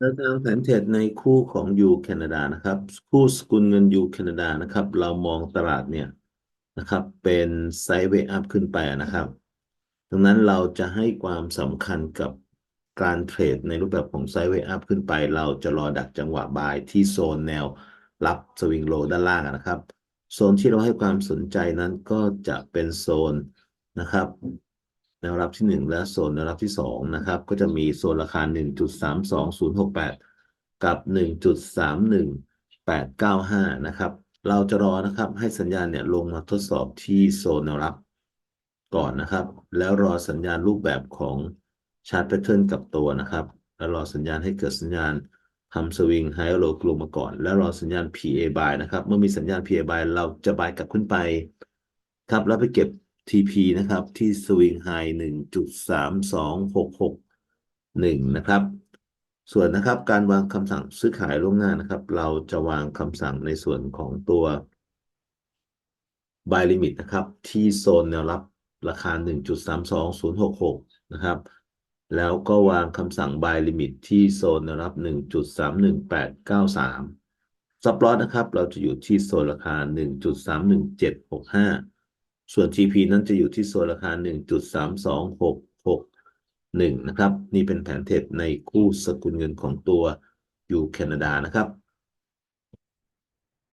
แนวทางแผนเทรดในคู่ของยูแคนาดานะครับ คู่สกุลเงินยูแคนาดานะครับ เรามองตลาดเนี่ยนะครับ เป็นไซด์เวย์อัพขึ้นไปนะครับ ดังนั้นเราจะให้ความสำคัญกับการเทรดในรูปแบบของไซด์เวย์อัพขึ้นไป เราจะรอดักจังหวะบายที่โซนแนวรับสวิงโลด้านล่างนะครับ โซนที่เราให้ความสนใจนั้นก็จะเป็นโซนนะครับ วรับที่หนึ่งและโซนแนวรับที่สองนะครับ ก็จะมีโซนราคาหนึ่งจุดสามสองศูนย์หกแปดกับหนึ่งจุดสามหนึ่งแปดเก้าห้านะครับ เราจะรอนะครับให้สัญญาณเนี่ยลงมาทดสอบที่โซนแนวรับก่อนนะครับ แล้วรอสัญญาณรูปแบบของชาร์ตแพทเทิร์นกับตัวนะครับ แล้วรอสัญญาณให้เกิดสัญญาณทำสวิงไฮโลกลุ่มมาก่อน แล้วรอสัญญาณ PA buy นะครับ เมื่อมีสัญญาณ PA buy เราจะ buy กลับขึ้นไป ครับ แล้วไปเก็บ TP นะครับ ที่สวิงไฮหนึ่งจุดสามสองหกหกหนึ่งนะครับ ส่วนนะครับการวางคำสั่งซื้อขายล่วงหน้านะครับ เราจะวางคำสั่งในส่วนของตัว buy limit นะครับ ที่โซนแนวรับราคา 1.32066 นะครับ แล้วก็วางคำสั่ง buy limit ที่โซนแนวรับ 1.31893ซับลอสนะครับ เราจะอยู่ที่โซนราคา 1.31765 ส่วน G P นั้นจะอยู่ที่โซนราคา 1.32661 นะครับ นี่เป็นแผนเทรดในคู่สกุลเงินของตัวยูแคนาดานะครับ